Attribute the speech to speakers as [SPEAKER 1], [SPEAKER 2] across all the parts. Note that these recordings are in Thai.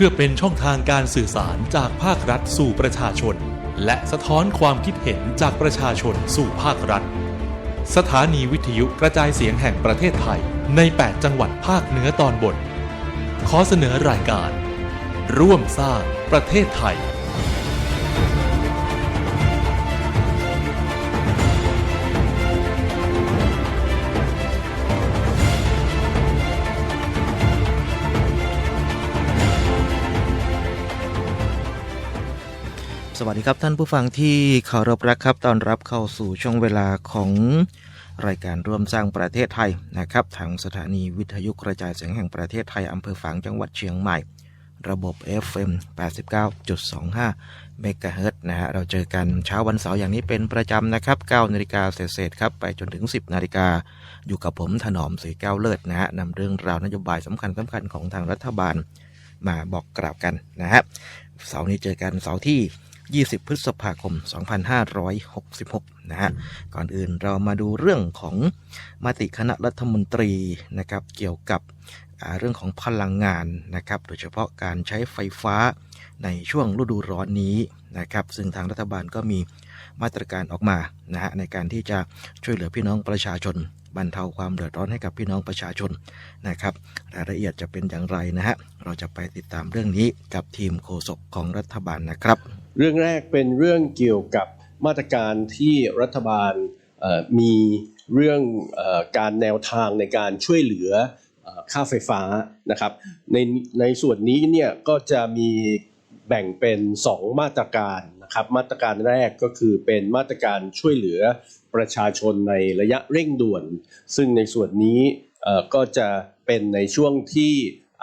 [SPEAKER 1] พื่อเป็นช่องทางการสื่อสารจากภาครัฐสู่ประชาชน และสะท้อนความคิดเห็นจากประชาชนสู่ภาครัฐ สถานีวิทยุกระจายเสียงแห่งประเทศไทยใน 8 จังหวัดภาคเหนือตอนบน ขอเสนอรายการ ร่วมสร้างประเทศไทย
[SPEAKER 2] สวัสดีครับท่านผู้ฟังที่เคารพรักครับตอนรับเข้าสู่ช่วงเวลาของรายการร่วมสร้างประเทศไทยนะครับ ทางสถานีวิทยุกระจายเสียงแห่งประเทศไทยอำเภอฝางจังหวัดเชียงใหม่ ระบบ FM 89.25เมกะเฮิรตนะฮะเราเจอกันเช้าวันเสาร์อย่างนี้เป็นประจำนะครับ9นาฬิกาเศษครับไปจนถึง 10นาฬิกาอยู่กับผมถนอมสีแก้วเลิศนะฮะนำเรื่องราวนโยบายสำคัญสำคัญของทางรัฐบาลมาบอกกล่าวกันนะฮะเสาร์นี้เจอกันเสาร์ที่ 20 พฤษภาคม 2566 นะฮะ ก่อนอื่นเรามาดูเรื่องของมติคณะรัฐมนตรีนะครับ เกี่ยวกับเรื่องของพลังงานนะครับ โดยเฉพาะการใช้ไฟฟ้าในช่วงฤดูร้อนนี้นะครับ ซึ่งทางรัฐบาลก็มีมาตรการออกมานะฮะในการที่จะช่วยเหลือพี่น้องประชาชน บรรเทาความเดือดร้อนให้กับพี่น้องประชาชนนะครับรายละเอียดจะเป็นอย่างไรนะฮะเราจะไปติดตามเรื่องนี้กับทีมโฆษกของรัฐบาลนะครับ
[SPEAKER 3] เรื่องแรกเป็นเรื่องเกี่ยวกับมาตรการที่รัฐบาลมีเรื่องอการแนวทางในการช่วยเหลืออค่าไฟฟ้านะครับในในส่วนนี้เนี่ยก็จะมีแบ่งเป็น 2 มาตรการนะครับมาตรการแรกก็คือเป็นมาตรการช่วยเหลือ ประชาชนในระยะเร่งด่วน ซึ่งในส่วนนี้ก็จะเป็นในช่วงที่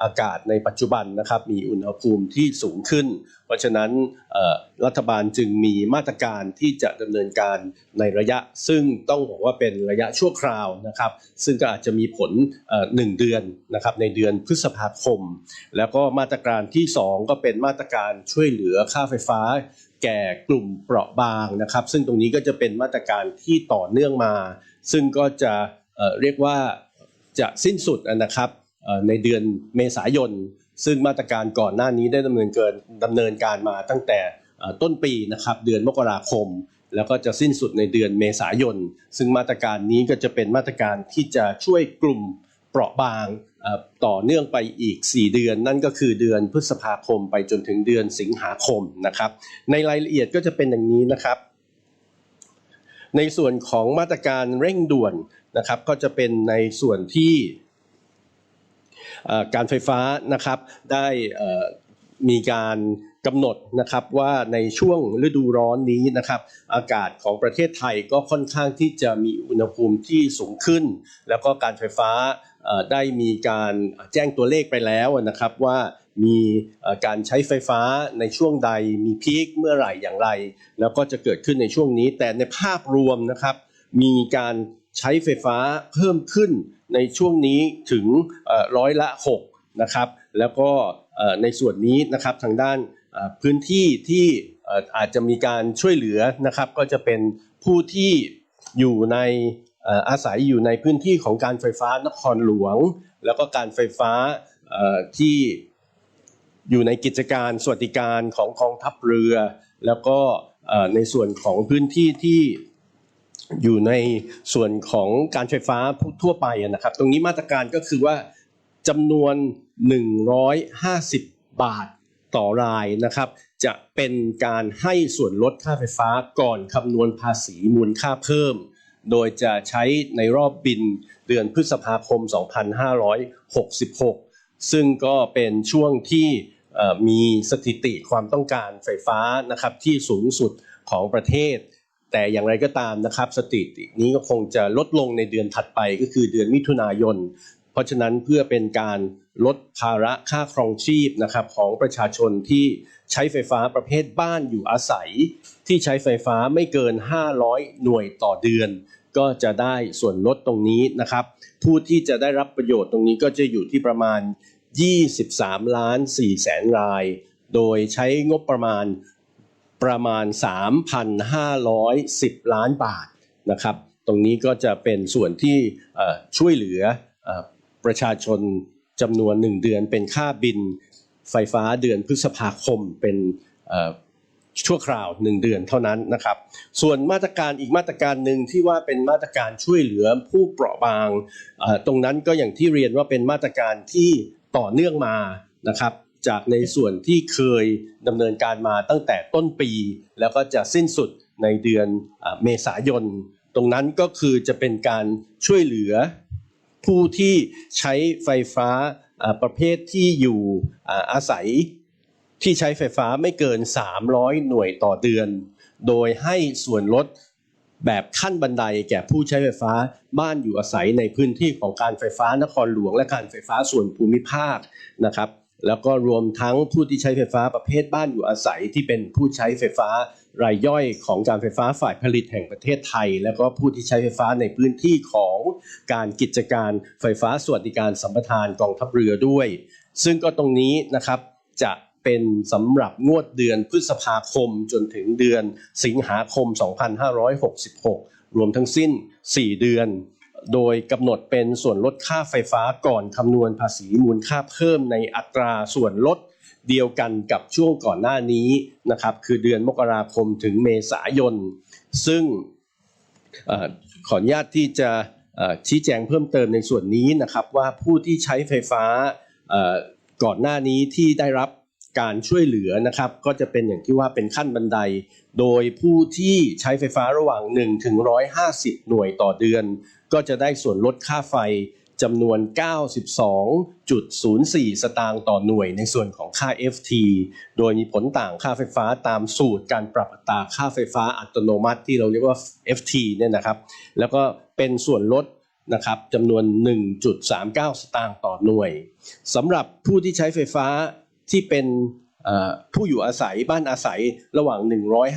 [SPEAKER 3] อากาศในปัจจุบันนะครับมีอุณหภูมิที่สูงขึ้น เพราะฉะนั้นรัฐบาลจึงมีมาตรการที่จะดำเนินการในระยะ ซึ่งต้องบอกว่าเป็นระยะชั่วคราวนะครับ ซึ่งก็อาจจะมีผลหนึ่งเดือนนะครับในเดือนพฤษภาคม แล้วก็มาตรการที่ 2 ก็เป็นมาตรการช่วยเหลือค่าไฟฟ้าแก่กลุ่มเปราะบางนะครับ ซึ่งตรงนี้ก็จะเป็นมาตรการที่ต่อเนื่องมา ซึ่งก็จะเเรียกว่าจะสิ้นสุดนะครับในเดือนเมษายน ซึ่งมาตรการก่อนหน้านี้ได้ดำเนินเกินดำเนินการมาตั้งแต่ต้นปีนะครับเดือนมกราคม แล้วก็จะสิ้นสุดในเดือนเมษายน ซึ่งมาตรการนี้ก็จะเป็นมาตรการที่จะช่วยกลุ่มเปราะบาง ต่อเนื่องไปอีก 4 เดือน นั่นก็คือเดือนพฤษภาคมไปจนถึงเดือนสิงหาคมนะครับ ในรายละเอียดก็จะเป็นอย่างนี้นะครับ ในส่วนของมาตรการเร่งด่วนนะครับ ก็จะเป็นในส่วนที่การไฟฟ้านะครับได้มีการกำหนดนะครับว่าในช่วงฤดูร้อนนี้นะครับ อากาศของประเทศไทยก็ค่อนข้างที่จะมีอุณหภูมิที่สูงขึ้น แล้วก็การไฟฟ้า ได้มีการแจ้งตัวเลขไปแล้วนะครับว่ามีการใช้ไฟฟ้าในช่วงใดมีพีคเมื่อไหร่อย่างไร แล้วก็จะเกิดขึ้นในช่วงนี้ แต่ในภาพรวมนะครับมีการใช้ไฟฟ้าเพิ่มขึ้นในช่วงนี้ถึงร้อยละ6นะครับแล้วก็ในส่วนนี้นะครับทางด้านพื้นที่ที่อาจจะมีการช่วยเหลือนะครับ ก็จะเป็นผู้ที่อยู่ใน อาศัยอยู่ในพื้นที่ของการไฟฟ้านครหลวง แล้วก็การไฟฟ้าที่อยู่ในกิจการสวัสดิการของกองทัพเรือ แล้วก็ในส่วนของพื้นที่ที่อยู่ในส่วนของการไฟฟ้าทั่วไปนะครับ ตรงนี้มาตรการก็คือว่าจำนวน 150 บาทต่อรายนะครับ จะเป็นการให้ส่วนลดค่าไฟฟ้าก่อนคำนวณภาษีมูลค่าเพิ่ม โดยจะใช้ในรอบบินเดือนพฤษภาคม 2566 ซึ่งก็เป็นช่วงที่มีสถิติความต้องการไฟฟ้านะครับที่สูงสุดของประเทศ แต่อย่างไรก็ตามนะครับ สถิตินี้ก็คงจะลดลงในเดือนถัดไปก็คือเดือนมิถุนายน เพราะฉะนั้นเพื่อเป็นการลดภาระค่าครองชีพนะครับของประชาชนที่ใช้ไฟฟ้าประเภทบ้านอยู่อาศัย ที่ใช้ไฟฟ้าไม่เกิน 500 หน่วยต่อเดือน ก็จะได้ส่วนลดตรงนี้นะครับ ผู้ที่จะได้รับประโยชน์ตรงนี้ก็จะอยู่ที่ประมาณ 23 ล้าน4แสนราย โดยใช้งบประมาณประมาณ 3,510 ล้านบาทนะครับ ตรงนี้ก็จะเป็นส่วนที่ช่วยเหลืออ ประชาชนจำนวน1เดือน เป็นค่าบินไฟฟ้าเดือนพฤษภาคมเป็นชั่วคราว1เดือนเท่านั้นนะครับ ส่วนมาตรการอีกมาตรการหนึ่งที่ว่าเป็นมาตรการช่วยเหลือผู้เปราะบาง ตรงนั้นก็อย่างที่เรียนว่าเป็นมาตรการที่ต่อเนื่องมานะครับ จากในส่วนที่เคยดำเนินการมาตั้งแต่ต้นปี แล้วก็จะสิ้นสุดในเดือนอเมษายน ตรงนั้นก็คือจะเป็นการช่วยเหลือ ผู้ที่ใช้ไฟฟ้าประเภทที่อยู่อาอาศัยที่ใช้ไฟฟ้าไม่เกิน 300 หน่วยต่อเดือน โดยให้ส่วนลดแบบขั้นบันไดแก่ผู้ใช้ไฟฟ้าบ้านอยู่อาศัยในพื้นที่ของการไฟฟ้านครหลวง และการไฟฟ้าส่วนภูมิภาคนะครับ แล้วก็รวมทั้งผู้ที่ใช้ไฟฟ้าประเภทบ้านอยู่อาศัยที่เป็นผู้ใช้ไฟฟ้ารายย่อยของการไฟฟ้าฝ่ายผลิตแห่งประเทศไทย แล้วก็ผู้ที่ใช้ไฟฟ้าในพื้นที่ของการกิจการไฟฟ้าสวัสดิการสัมปทานกองทัพเรือด้วย ซึ่งก็ตรงนี้นะครับจะเป็นสำหรับงวดเดือนพฤษภาคมจนถึงเดือนสิงหาคม 2566 รวมทั้งสิ้น 4 เดือน โดยกำหนดเป็นส่วนลดค่าไฟฟ้าก่อนคำนวณภาษีมูลค่าเพิ่มในอัตราส่วนลดเดียวกันกับช่วงก่อนหน้านี้นะครับคือเดือนมกราคมถึงเมษายน ซึ่งอขออนุญาตที่จะชี้แจงเพิ่มเติมในส่วนนี้นะครับว่าผู้ที่ใช้ไฟฟ้าก่อนหน้านี้ที่ได้รับการช่วยเหลือนะครับก็จะเป็นอย่างที่ว่าเป็นขั้นบันได โดยผู้ที่ใช้ไฟฟ้าระหว่าง 1 ถึง 150 หน่วยต่อเดือน ก็จะได้ส่วนลดค่าไฟจำนวน 92.04 สตางค์ต่อหน่วยในส่วนของค่า FT โดยมีผลต่างค่าไฟฟ้าตามสูตรการปรับอัตราค่าไฟฟ้าอัตโนมัติที่เราเรียกว่า FT เนี่ยนะครับ แล้วก็เป็นส่วนลดนะครับจำนวน 1.39 สตางค์ต่อหน่วยสำหรับผู้ที่ใช้ไฟฟ้าที่เป็นผู้อยู่อาศัยบ้านอาศัยระหว่าง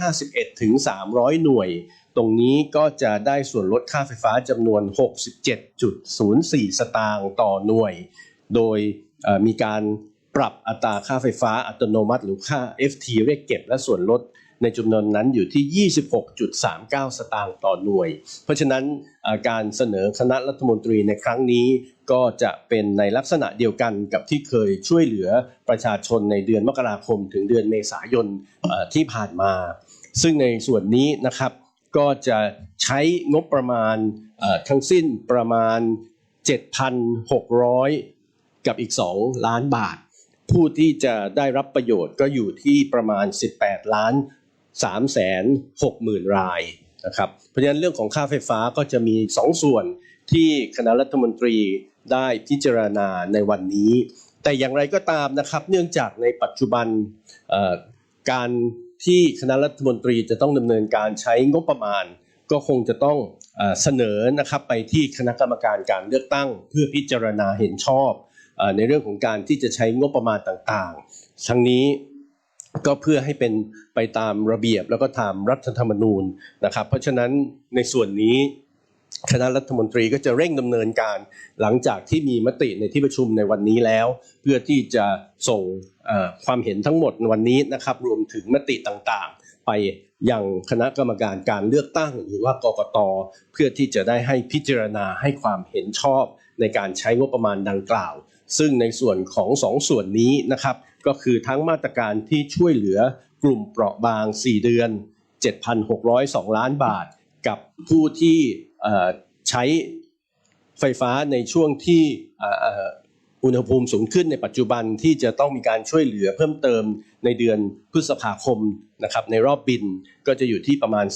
[SPEAKER 3] 151 ถึง 300 หน่วย ตรงนี้ก็จะได้ส่วนลดค่าไฟฟ้าจำนวน 67.04 สตางค์ต่อหน่วย โดยมีการปรับอัตราค่าไฟฟ้าอัตโนมัติหรือค่า FT เรียกเก็บและส่วนลดในจำนวนนั้นอยู่ที่ 26.39 สตางค์ต่อหน่วย เพราะฉะนั้นการเสนอคณะรัฐมนตรีในครั้งนี้ก็จะเป็นในลักษณะเดียวกันกับที่เคยช่วยเหลือประชาชนในเดือนมกราคมถึงเดือนเมษายนที่ผ่านมา ซึ่งในส่วนนี้นะครับ ก็จะใช้งบประมาณทั้งสิ้นประมาณ 7,600 กับอีก 2 ล้านบาท ผู้ที่จะได้รับประโยชน์ก็อยู่ที่ประมาณ 18 ล้าน3แสน6หมื่นรายนะครับเพราะฉะนั้นเรื่องของค่าไฟฟ้าก็จะมี 2 ส่วนที่คณะรัฐมนตรีได้พิจารณาในวันนี้ แต่อย่างไรก็ตามนะครับ เนื่องจากในปัจจุบันการ ที่คณะรัฐมนตรีจะต้องดำเนินการใช้งบประมาณ ก็คงจะต้องเสนอนะครับไปที่คณะกรรมการการเลือกตั้ง เพื่อพิจารณาเห็นชอบในเรื่องของการที่จะใช้งบประมาณต่างๆ ทั้งนี้ก็เพื่อให้เป็นไปตามระเบียบแล้วก็ตามรัฐธรรมนูญนะครับ เพราะฉะนั้นในส่วนนี้ คณะรัฐมนตรีก็จะเร่งดำเนินการหลังจากที่มีมติในที่ประชุมในวันนี้แล้ว เพื่อที่จะส่งความเห็นทั้งหมดในวันนี้นะครับ รวมถึงมติต่างๆ ไปยังคณะกรรมการการเลือกตั้ง หรือว่ากกตเพื่อที่จะได้ให้พิจารณาให้ความเห็นชอบในการใช้งบประมาณดังกล่าว ซึ่งในส่วนของสองส่วนนี้นะครับ ก็คือทั้งมาตรการที่ช่วยเหลือกลุ่มเปราะบาง 4 เดือน 7,602 ล้านบาท กับผู้ที่ ใช้ไฟฟ้าในช่วงที่อุณหภูมิสูงขึ้นในปัจจุบันที่จะต้องมีการช่วยเหลือเพิ่มเติมในเดือนพฤษภาคมนะครับในรอบบินก็จะอยู่ที่ประมาณ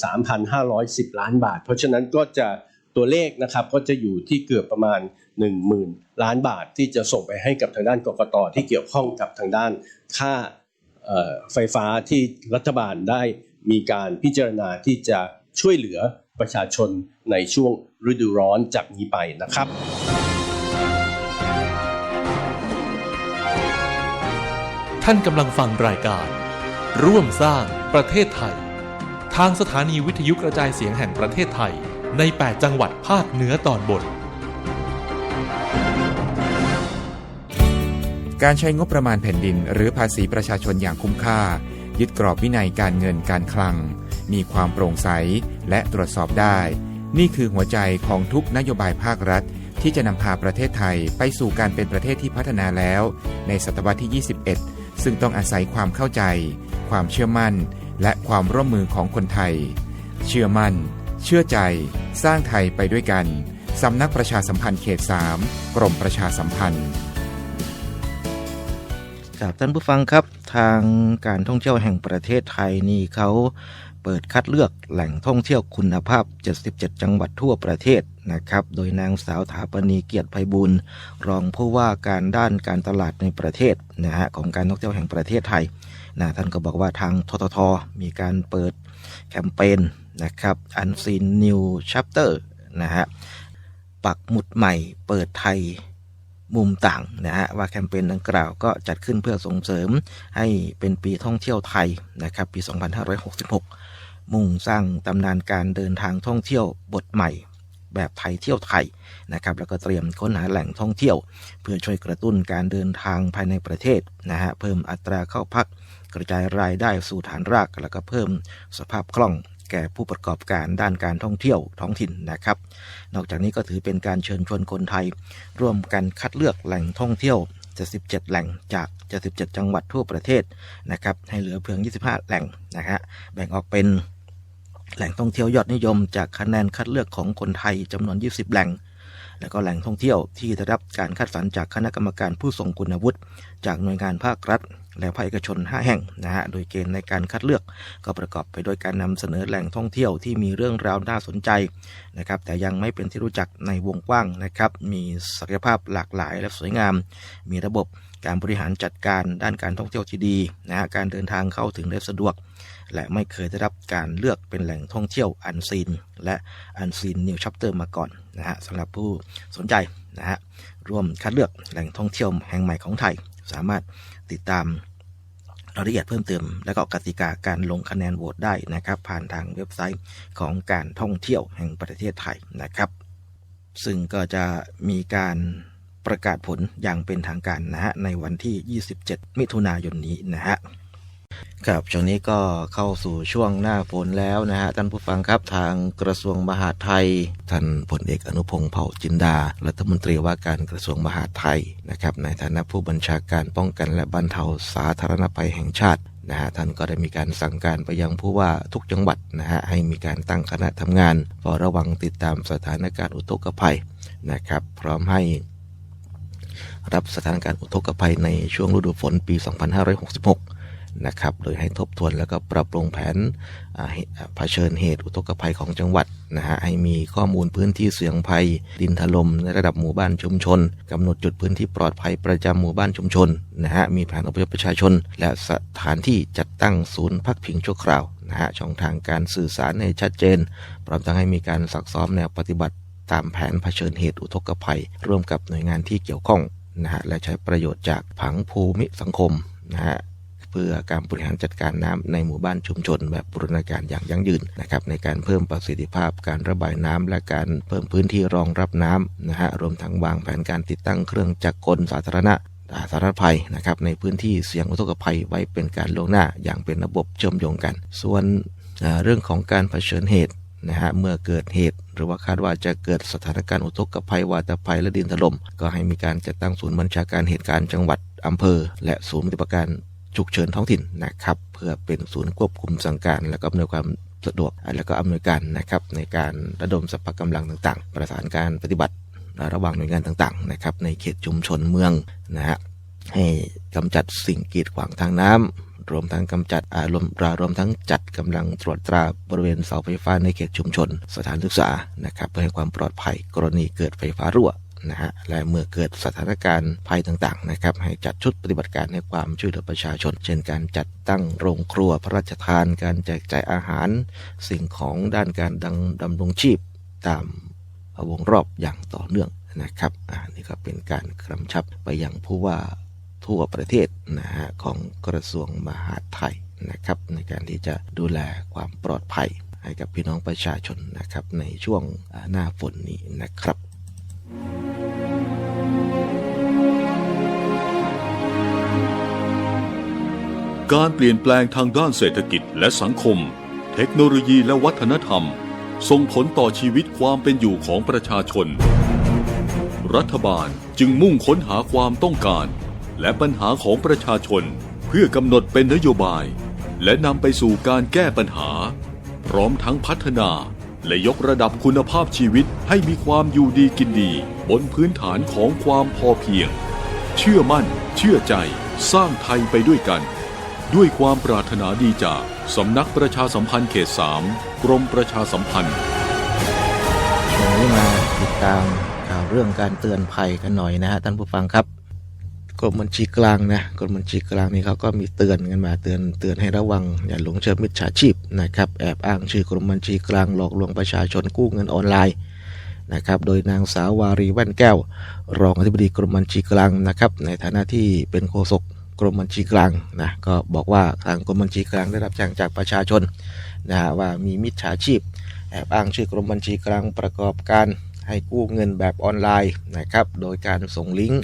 [SPEAKER 3] 3,510 ล้านบาท เพราะฉะนั้นก็จะตัวเลขนะครับก็จะอยู่ที่เกือบประมาณ 10,000 ล้านบาทที่จะส่งไปให้กับทางด้านกกตที่เกี่ยวข้องกับทางด้านค่าไฟฟ้าที่รัฐบาลได้มีการพิจารณาที่จะช่วยเหลือ ประชาชนในช่วงฤดูร้อนจากนี้ไปนะครับ
[SPEAKER 1] ท่านกำลังฟังรายการ ร่วมสร้างประเทศไทย ทางสถานีวิทยุกระจายเสียงแห่งประเทศไทย ใน 8 จังหวัดภาคเหนือตอนบน
[SPEAKER 4] การใช้งบประมาณแผ่นดิน หรือภาษีประชาชนอย่างคุ้มค่า ยึดกรอบวินัยการเงินการคลัง มีความโปร่งใสและตรวจสอบได้ นี่คือหัวใจของทุกนโยบายภาครัฐ ที่จะนำพาประเทศไทยไปสู่การเป็นประเทศที่พัฒนาแล้ว ในศตวรรษที่ 21 ซึ่งต้องอาศัยความเข้าใจ ความเชื่อมั่น และความร่วมมือของคนไทย เชื่อมั่น เชื่อใจ สร้างไทยไปด้วยกันสำนักประชาสัมพันธ์เขต 3 กรมประชาสัมพันธ์
[SPEAKER 2] ครับท่านผู้ฟังครับทางการท่องเที่ยวแห่งประเทศไทยนี่เขา เปิดคัดเลือกแหล่งท่องเที่ยวคุณภาพ 77 จังหวัดทั่วประเทศนะครับ โดยนางสาวถาปณีเกียรติไพบุญรองผู้ว่าการด้านการตลาดในประเทศนะฮะของการท่องเที่ยวแห่งประเทศไทยนะท่านก็บอกว่าทางททท มีการเปิดแคมเปญนะครับ Unseen New Chapter นะฮะปักหมุดใหม่เปิดไทยมุมต่างนะฮะว่าแคมเปญดังกล่าวก็จัดขึ้นเพื่อส่งเสริมให้เป็นปีท่องเที่ยวไทยนะครับปี 2566 มุ่งสร้างตำนานการเดินทางท่องเที่ยวบทใหม่ แบบไทยเที่ยวไทยนะครับแล้วก็เตรียมค้นหาแหล่งท่องเที่ยว เพื่อช่วยกระตุ้นการเดินทางภายในประเทศนะฮะเพิ่มอัตราเข้าพัก กระจายรายได้สู่ฐานราก แล้วก็เพิ่มสภาพคล่องแก่ผู้ประกอบการด้านการท่องเที่ยวท้องถิ่นนะครับ นอกจากนี้ก็ถือเป็นการเชิญชวนคนไทย ร่วมกันคัดเลือกแหล่งท่องเที่ยว77แหล่งจาก 77 จังหวัดทั่วประเทศนะครับ ให้เหลือเพียง 25 แหล่งนะฮะ แบ่งออกเป็นแหล่งท่องเที่ยวยอดนิยม จากคะแนนคัดเลือกของคนไทยจำนวน 20 แหล่ง แล้วก็แหล่งท่องเที่ยวที่ได้รับการคัดสรรจากคณะกรรมการผู้ทรงคุณวุฒิจากหน่วยงานภาครัฐ และภาคเอกชน 5 แห่งนะฮะ โดยเกณฑ์ในการคัดเลือกก็ประกอบไปด้วยการนำเสนอแหล่งท่องเที่ยวที่มีเรื่องราวน่าสนใจนะครับ แต่ยังไม่เป็นที่รู้จักในวงกว้างนะครับ มีศักยภาพหลากหลายและสวยงาม มีระบบการบริหารจัดการด้านการท่องเที่ยวที่ดีนะฮะ การเดินทางเข้าถึงได้สะดวก และไม่เคยได้รับการเลือกเป็นแหล่งท่องเที่ยวอันซีน และอันซีนนิวชัปเตอร์มาก่อนนะฮะสำหรับผู้สนใจนะฮะร่วมคัดเลือกแหล่งท่องเที่ยวแห่งใหม่ของไทย สามารถ ติดตามรายละเอียดเพิ่มเติม และก็กติกาการลงคะแนนโหวตได้นะครับ ผ่านทางเว็บไซต์ของการท่องเที่ยวแห่งประเทศไทยนะครับ ซึ่งก็จะมีการประกาศผลอย่างเป็นทางการนะฮะในวันที่ 27 มิถุนายนนี้นะฮะ ครับช่วงนี้ก็เข้าสู่ช่วงหน้าฝนแล้วนะฮะท่านผู้ฟังครับทางกระทรวงมหาดไทยท่านพลเอกอนุพงศ์เผ่าจินดา รัฐมนตรีว่าการกระทรวงมหาดไทยนะครับในฐานะผู้บัญชาการป้องกันและบรรเทาสาธารณภัยแห่งชาตินะฮะท่านก็ได้มีการสั่งการไปยังผู้ว่าทุกจังหวัดนะฮะให้มีการตั้งคณะทำงานเฝ้าระวังติดตามสถานการณ์อุทกภัยนะครับพร้อมให้รับสถานการณ์อุทกภัยในช่วงฤดูฝนปี 2566 นะครับโดยให้ทบทวนแล้วก็ปรับปรุงแผนเผชิญเหตุอุทกภัยของจังหวัดนะฮะให้มีข้อมูลพื้นที่เสี่ยงภัย ดินถล่มในระดับหมู่บ้านชุมชนกำหนดจุดพื้นที่ปลอดภัยประจำหมู่บ้านชุมชนนะฮะมีแผนอพยพประชาชน และสถานที่จัดตั้งศูนย์พักพิงชั่วคราวนะฮะช่องทางการสื่อสารให้ชัดเจนพร้อมทั้งให้มีการซักซ้อมแนวปฏิบัติตามแผนเผชิญเหตุอุทกภัย ร่วมกับหน่วยงานที่เกี่ยวข้องนะฮะและใช้ประโยชน์จากผังภูมิสังคมนะฮะ เพื่อการบริหารจัดการน้ำในหมู่บ้านชุมชน แบบบูรณาการอย่างยั่งยืนนะครับในการเพิ่มประสิทธิภาพการระบายน้ำและการเพิ่มพื้นที่รองรับน้ำนะฮะรวมทั้งวางแผนการติดตั้งเครื่องจักรกลสาธารณะสาธารณภัยนะครับในพื้นที่เสี่ยงอุทกภัยไว้เป็นการลงหน้าอย่างเป็นระบบเชื่อมโยงกัน ส่วนเรื่องของการเผชิญเหตุนะฮะเมื่อเกิดเหตุ หรือว่าคาดว่าจะเกิดสถานการณ์อุทกภัยวาตภัยและดินถล่มก็ให้มีการจัดตั้งศูนย์บัญชาการเหตุการณ์จังหวัดอำเภอ และศูนย์ปฏิบัติการ ฉุกเฉินท้องถิ่นนะครับ เพื่อเป็นศูนย์ควบคุมสั่งการ และก็อำนวยความสะดวก และก็อำนวยการนะครับในการระดมสรรพกำลังต่างๆ ประสานการปฏิบัติระหว่างหน่วยงานต่างๆนะครับในเขตชุมชนเมืองนะฮะให้กำจัดสิ่งกีดขวางทางน้ำรวมทั้งกำจัดอารมณ์รวมทั้งจัดกำลังตรวจตราบริเวณเสาไฟฟ้าในเขตชุมชน สถานศึกษานะครับเพื่อให้ความปลอดภัยกรณีเกิดไฟฟ้ารั่ว นะฮะและเมื่อเกิดสถานการณ์ภัยต่างๆนะครับให้จัดชุดปฏิบัติการให้ความช่วยเหลือประชาชน เช่นการจัดตั้งโรงครัวพระราชทาน การแจกจ่ายอาหาร สิ่งของด้านการดังดำรงชีพตามวงรอบอย่างต่อเนื่องนะครับอ่านี่ก็เป็นการกำชับไปยังผู้ว่าทั่วประเทศนะฮะของกระทรวงมหาดไทยนะครับในการที่จะดูแลความปลอดภัยให้กับพี่น้องประชาชนนะครับในช่วงหน้าฝนนี้นะครับ
[SPEAKER 5] การเปลี่ยนแปลงทางด้านเศรษฐกิจและสังคม เทคโนโลยีและวัฒนธรรม ส่งผลต่อชีวิตความเป็นอยู่ของประชาชน รัฐบาลจึงมุ่งค้นหาความต้องการ และปัญหาของประชาชน เพื่อกำหนดเป็นนโยบาย และนำไปสู่การแก้ปัญหา พร้อมทั้งพัฒนา และยกระดับคุณภาพชีวิตให้มีความอยู่ดีกินดี บนพื้นฐานของความพอเพียง เชื่อมั่น เชื่อใจ สร้างไทยไปด้วยกัน ด้วยความปรารถนาดีจากสำนักประชาสัมพันธ์เขต3กรมประชาสัมพันธ์
[SPEAKER 2] วันนี้มาติดตามข่าวเรื่องการเตือนภัยกันหน่อยนะฮะท่านผู้ฟังครับ กรมบัญชีกลางนะกรมบัญชีกลางนี่เขาก็มีเตือนกันมาเตือนเตือนให้ระวัง อย่าหลงเชื่อมิจฉาชีพนะครับแอบอ้างชื่อกรมบัญชีกลางหลอกลวงประชาชนกู้เงินออนไลน์นะครับโดยนางสาววารีแว่นแก้ว รองอธิบดีกรมบัญชีกลางนะครับในฐานะที่เป็นโฆษกกรมบัญชีกลางนะก็บอกว่าทางกรมบัญชีกลางได้รับแจ้งจากประชาชนนะฮะว่ามีมิจฉาชีพ แอบอ้างชื่อกรมบัญชีกลางประกอบการให้กู้เงินแบบออนไลน์นะครับ โดยการส่งลิงก์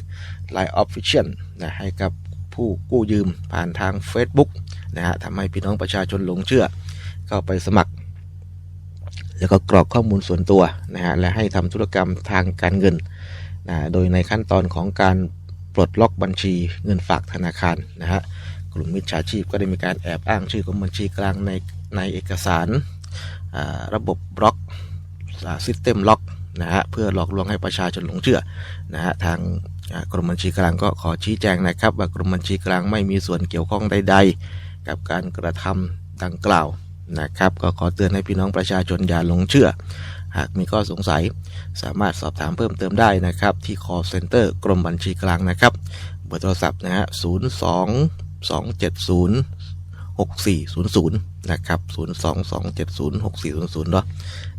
[SPEAKER 2] Line Official นะให้กับผู้กู้ยืมผ่านทาง Facebook นะฮะทำให้พี่น้องประชาชนหลงเชื่อ เข้าไปสมัคร แล้วก็กรอกข้อมูลส่วนตัวนะฮะและให้ทำธุรกรรมทางการเงินนะโดยในขั้นตอนของการปลดล็อกบัญชีเงินฝากธนาคารนะฮะกลุ่มมิจฉาชีพก็ได้มีการแอบอ้างชื่อกรมบัญชีกลางในในเอกสารระบบบล็อกซิสเต็มล็อกนะฮะเพื่อหลอกลวงให้ประชาชนหลงเชื่อนะฮะทาง กรมบัญชีกลางก็ขอชี้แจงนะครับ ว่ากรมบัญชีกลางไม่มีส่วนเกี่ยวข้องใด ๆ กับการกระทำดังกล่าวนะครับ ก็ขอเตือนให้พี่น้องประชาชนอย่าหลงเชื่อ หากมีข้อสงสัยสามารถสอบถามเพิ่มเติมได้นะครับ ที่ call center กรมบัญชีกลางนะครับเบอร์โทรศัพท์นะฮะ02 270 6400 นะครับ 022706400เนาะ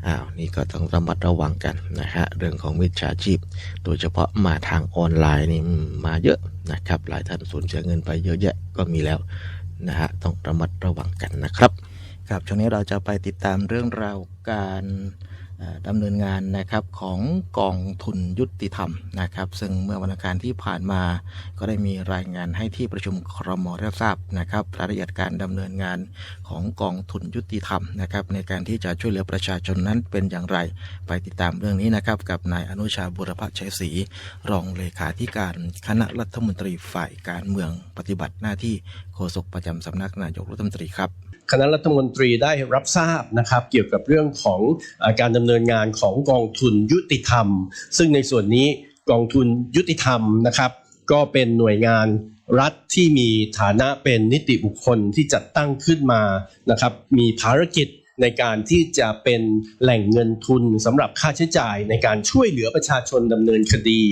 [SPEAKER 2] อ้าวนี่ก็ต้องระมัดระวังกันนะฮะเรื่องของมิจฉาชีพ โดยเฉพาะมาทางออนไลน์นี่มาเยอะนะครับ หลายท่านสูญเสียเงินไปเยอะแยะก็มีแล้วนะฮะต้องระมัดระวังกันนะครับ ครับช่วงนี้เราจะไปติดตามเรื่องราวการ ดำเนินงานนะครับของกองทุนยุติธรรมนะครับ ซึ่งเมื่อวันอังคารที่ผ่านมาก็ได้มีรายงานให้ที่ประชุมครมรับทราบนะครับรายละเอียดการดำเนินงานของกองทุนยุติธรรมนะครับ ในการที่จะช่วยเหลือประชาชนนั้นเป็นอย่างไร ไปติดตามเรื่องนี้นะครับ กับนายอนุชาบุรพชัยศรีรองเลขาธิการคณะรัฐมนตรีฝ่ายการเมืองปฏิบัติหน้าที่โฆษกประจำสำนักนายกรัฐมนตรีครับ
[SPEAKER 3] คณะรัฐมนตรีได้รับทราบนะครับ เกี่ยวกับเรื่องของอการดำเนินงานของกองทุนยุติธรรม ซึ่งในส่วนนี้กองทุนยุติธรรมนะครับ ก็เป็นหน่วยงานรัฐที่มีฐานะเป็นนิติบุคคลที่จัดตั้งขึ้นมานะครับ มีภารกิจในการที่จะเป็นแหล่งเงินทุนสำหรับค่าใช้จ่ายในการช่วยเหลือประชาชนดำเนินคดี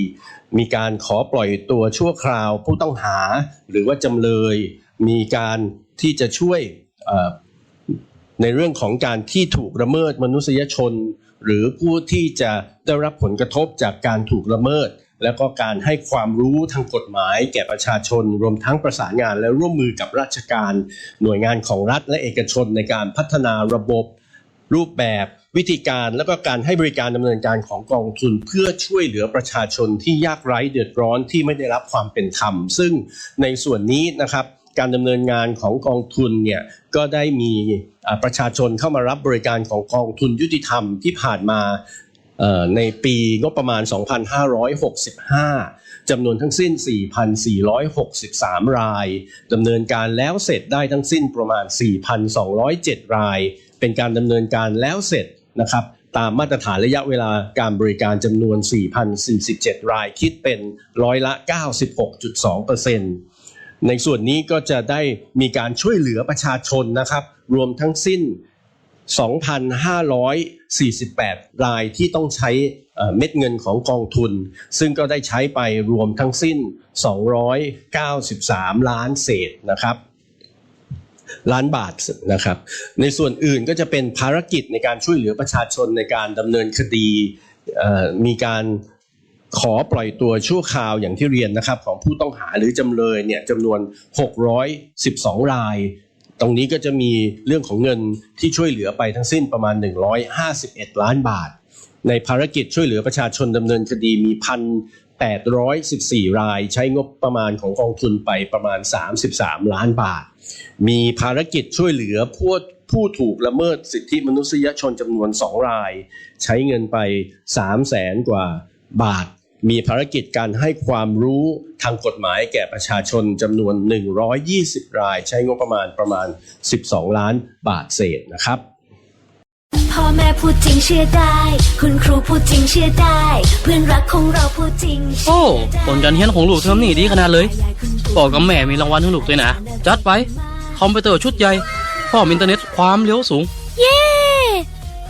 [SPEAKER 3] มีการขอปล่อยตัวชั่วคราวผู้ต้องหา หรือว่าจำเลย มีการที่จะช่วย ในเรื่องของการที่ถูกละเมิดมนุษยชน หรือผู้ที่จะได้รับผลกระทบจากการถูกละเมิด แล้วก็การให้ความรู้ทางกฎหมาย แก่ประชาชน รวมทั้งประสานงานและร่วมมือกับราชการ หน่วยงานของรัฐและเอกชนในการพัฒนาระบบ รูปแบบวิธีการแล้วก็การให้บริการดำเนินการของกองทุน เพื่อช่วยเหลือประชาชนที่ยากไร้เดือดร้อนที่ไม่ได้รับความเป็นธรรม ซึ่งในส่วนนี้นะครับ การดำเนินงานของกองทุนเนี่ยก็ได้มีประชาชนเข้ามารับบริการของกองทุนยุติธรรมที่ผ่านมาในปีงบประมาณ 2565 จำนวนทั้งสิ้น 4,463 ราย ดำเนินการแล้วเสร็จได้ทั้งสิ้นประมาณ 4,207 ราย เป็นการดำเนินการแล้วเสร็จนะครับ ตามมาตรฐานระยะเวลาการบริการจำนวน 4,047 ราย คิดเป็นร้อยละ 96.2% ในส่วนนี้ก็จะได้มีการช่วยเหลือประชาชนนะครับ รวมทั้งสิ้น 2,548 รายที่ต้องใช้เม็ดเงินของกองทุน ซึ่งก็ได้ใช้ไปรวมทั้งสิ้น 293 ล้านเศษนะครับล้านบาทนะครับ ในส่วนอื่นก็จะเป็นภารกิจในการช่วยเหลือประชาชนในการดำเนินคดีมีการ ขอปล่อยตัวชั่วคราวอย่างที่เรียนนะครับ ของผู้ต้องหาหรือจำเลยเนี่ยจำนวน 612 ราย ตรงนี้ก็จะมีเรื่องของเงินที่ช่วยเหลือไปทั้งสิ้นประมาณ 151 ล้านบาท ในภารกิจช่วยเหลือประชาชนดำเนินคดีมี1,814 รายใช้งบประมาณของกองทุนไปประมาณ 33 ล้านบาท มีภารกิจช่วยเหลือผู้ผู้ถูกละเมิดสิทธิมนุษยชนจำนวน 2 ราย ใช้เงินไป 3 0 0แสนกว่าบาท มีภารกิจการให้ความรู้ทางกฎหมายแก่ประชาชนจำนวน 120 ราย ใช้งบประมาณประมาณ 12 ล้านบาทเศษนะครับ
[SPEAKER 6] พ่อแม่พูดจริงเชื่อได้ คุณครูพูดจริงเชื่อได้ เพื่อนรักของเราพูดจริงเชื่
[SPEAKER 7] โอ้
[SPEAKER 6] ได้
[SPEAKER 7] ผลการเรียนของลูกเทอมนี้ดีขนาดเลยพ่อกับแม่มีรางวัลให้ลูกด้วยนะ จัดไป คอมพิวเตอร์ชุดใหญ่พร้อมอินเทอร์เน็ตความเร็วสูง
[SPEAKER 6] เย้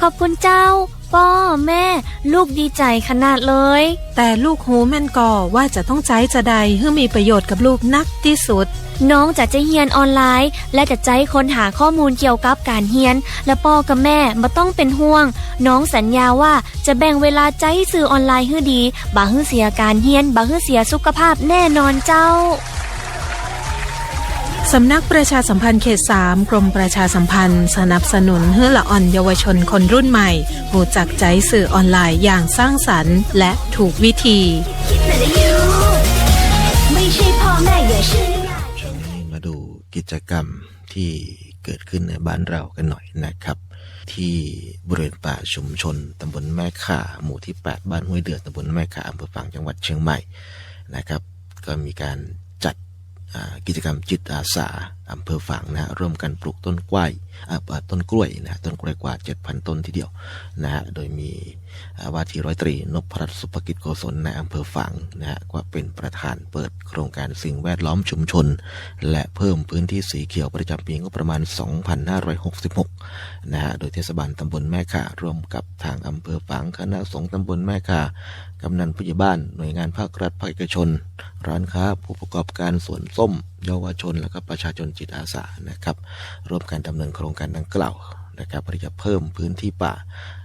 [SPEAKER 6] ขอบคุณเจ้า พ่อแม่ ลูกดีใจขนาดเลย
[SPEAKER 8] แต่ลูกหูแม่นก่อว่าจะต้องใจจะใดเพื่อมีประโยชน์กับลูกนักที่สุด
[SPEAKER 6] น้องจะจะเฮียนออนไลน์ และจะใจค้นหาข้อมูลเกี่ยวกับการเฮียน และพ่อกับแม่มาต้องเป็นห่วง น้องสัญญาว่าจะแบ่งเวลาใจสื่อออนไลน์ให้ดีบ่ให้เสียการเฮียนบ่ให้เสียสุขภาพแน่นอนเจ้า
[SPEAKER 8] สำนักประชาสัมพันธ์เขต 3 กรมประชาสัมพันธ์ สนับสนุนให้ละอ่อนเยาวชนคนรุ่นใหม่ รู้จักใจสื่อออนไลน์อย่างสร้างสรรค์ และถูกวิธี
[SPEAKER 6] ช่
[SPEAKER 2] วงนี้มาดูกิจกรรมที่เกิดขึ้นในบ้านเรากันหน่อยนะครับ ที่บริเวณป่าชุมชนตำบลแม่ข่าหมู่ที่ 8 บ้านห้วยเดือดตำบลแม่ข่าอำเภอฝางจังหวัดเชียงใหม่นะครับ ก็มีการ กิจกรรมจิตอาสาอำเภอฝางนะร่วมกันปลูกต้นกล้วย ต้นกล้วยนะต้นกล้วยกว่า 7,000 ต้นทีเดียวนะฮะโดยมีว่าที่ร้อยตรีนพรัตน์สุภกิจโกศลในอำเภอฝางนะฮะก็เป็นประธานเปิดโครงการสิ่งแวดล้อมชุมชน และเพิ่มพื้นที่สีเขียวประจำปีงบประมาณ 2566นะฮะโดยเทศบาลตำบลแม่ข่าร่วมกับทางอำเภอฝางคณะสงฆ์ตำบลแม่ข่ากำนันผู้ใหญ่บ้านหน่วยงานภาครัฐภาคเอกชน ร้านค้าผู้ประกอบการสวนส้ม เยาวชน และก็ประชาชนจิตอาสานะครับร่วมกันดำเนินโครงงการดังกล่าวนะครับเพื่อจะเพิ่มพื้นที่ป่า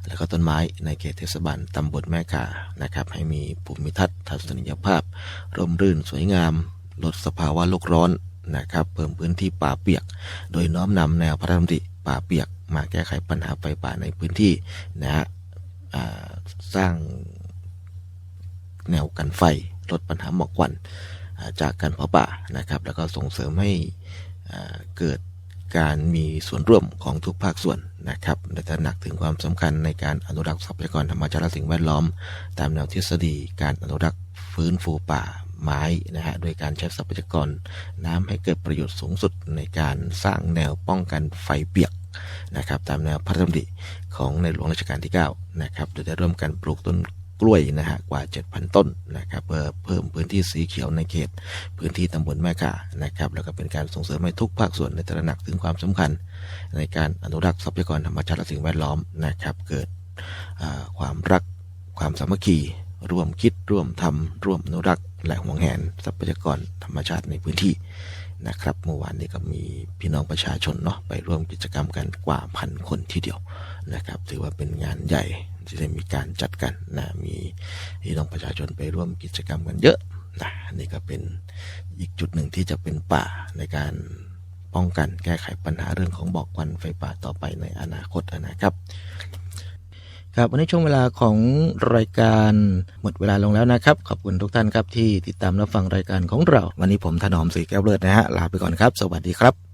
[SPEAKER 2] และก็ต้นไม้ในเขตเทศบาลตำบลแม่ข่านะครับ ให้มีภูมิทัศน์ทัศนียภาพ ร่มรื่นสวยงาม ลดสภาวะโลกร้อนนะครับ เพิ่มพื้นที่ป่าเปียก โดยน้อมนำแนวพระราชดำริป่าเปียก มาแก้ไขปัญหาไฟป่าในพื้นที่นะฮะสร้างแนวกันไฟ ลดปัญหาหมอกควันจากการเผาป่านะครับ แล้วก็ส่งเสริมให้เกิด การมีส่วนร่วมของทุกภาคส่วนนะครับและตระหนักถึงความสำคัญในการอนุรักษ์ทรัพยากรธรรมชาติและสิ่งแวดล้อม ตามแนวทฤษฎีการอนุรักษ์ฟื้นฟูป่าไม้นะฮะโดยการใช้ทรัพยากรน้ำให้เกิดประโยชน์สูงสุดในการสร้างแนวป้องกันไฟเปียกนะครับตามแนวพระราชดำริของในหลวงรัชกาลที่ 9 นะครับโดยได้ร่วมกันปลูกต้น กล้วยนะฮะกว่า 7,000 ต้นนะครับเพื่อเพิ่มพื้นที่สีเขียวในเขต พื้นที่ตำบลแม่ข่านะครับแล้วก็เป็นการส่งเสริมให้ทุกภาคส่วนในตระหนักถึงความสำคัญ ในการอนุรักษ์ทรัพยากรธรรมชาติและสิ่งแวดล้อมนะครับเกิดความรักความสามัคคีร่วมคิดร่วมทำร่วมอนุรักษ์และห่วงแหนทรัพยากรธรรมชาติในพื้นที่นะครับเมื่อวานนี้ก็มีพี่น้องประชาชนเนาะไปร่วมกิจกรรมกันกว่าพันคนทีเดียวนะครับ ถือว่าเป็นงานใหญ่ ที่ได้มีการจัดกันนะมีพี่น้องประชาชนไปร่วมกิจกรรมกันเยอะนะนี่ก็เป็นอีกจุดหนึ่งที่จะเป็นป่าในการป้องกันแก้ไขปัญหาเรื่องของบอกควันไฟป่าต่อไปในอนาคตนะครับครับวันนี้ช่วงเวลาของรายการหมดเวลาลงแล้วนะครับ ขอบคุณทุกท่านครับที่ติดตามรับฟังรายการของเรา วันนี้ผมถนอมสีแก้วเลิศนะฮะลาไปก่อนครับ สวัสดีครับ